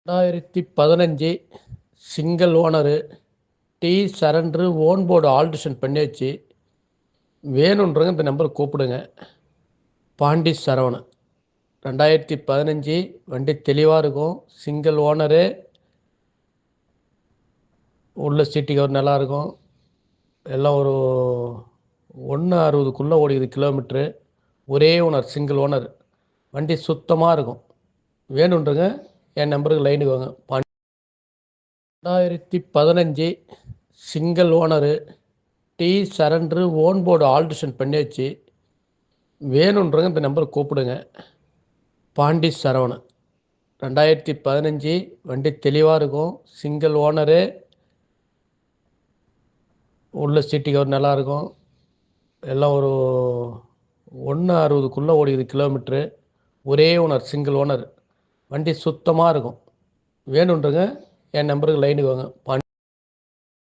ரெண்டாயிரத்தி பதினஞ்சு single owner T surrender own board alteration பண்ணியாச்சு. வேணுன்றங்க இந்த நம்பருக்கு கூப்பிடுங்க. பாண்டி சரவணன். ரெண்டாயிரத்தி பதினஞ்சு வண்டி தெளிவாக இருக்கும். Single owner. உள்ள சீட்டு கவர் நல்லா இருக்கும். எல்லாம் ஒரு ஒன்று அறுபதுக்குள்ளே ஓடிக்குது கிலோமீட்ரு. ஒரே ஓனர் சிங்கிள் ஓனர். வண்டி சுத்தமாக இருக்கும். வேணுன்றங்க என் நம்பருக்கு லைனுக்கு வாங்க. ரெண்டாயிரத்தி பதினஞ்சு single owner T surrender own board alteration பண்ணியாச்சு. வேணுன்றவங்க இந்த நம்பருக்கு கூப்பிடுங்க. பாண்டி சரவணன். ரெண்டாயிரத்தி பதினஞ்சு வண்டி தெளிவாக இருக்கும். சிங்கிள் ஓனரு உள்ள சீட்டு கவர் நல்லாயிருக்கும் எல்லாம் ஒரு ஒன்று அறுபதுக்குள்ளே ஓடிக்குது கிலோமீட்ரு ஒரே ஓனர் சிங்கிள் ஓனர் வண்டி சுத்தமாக இருக்கும். வேணுன்றங்க என் நம்பருக்கு லைனுக்கு வாங்க.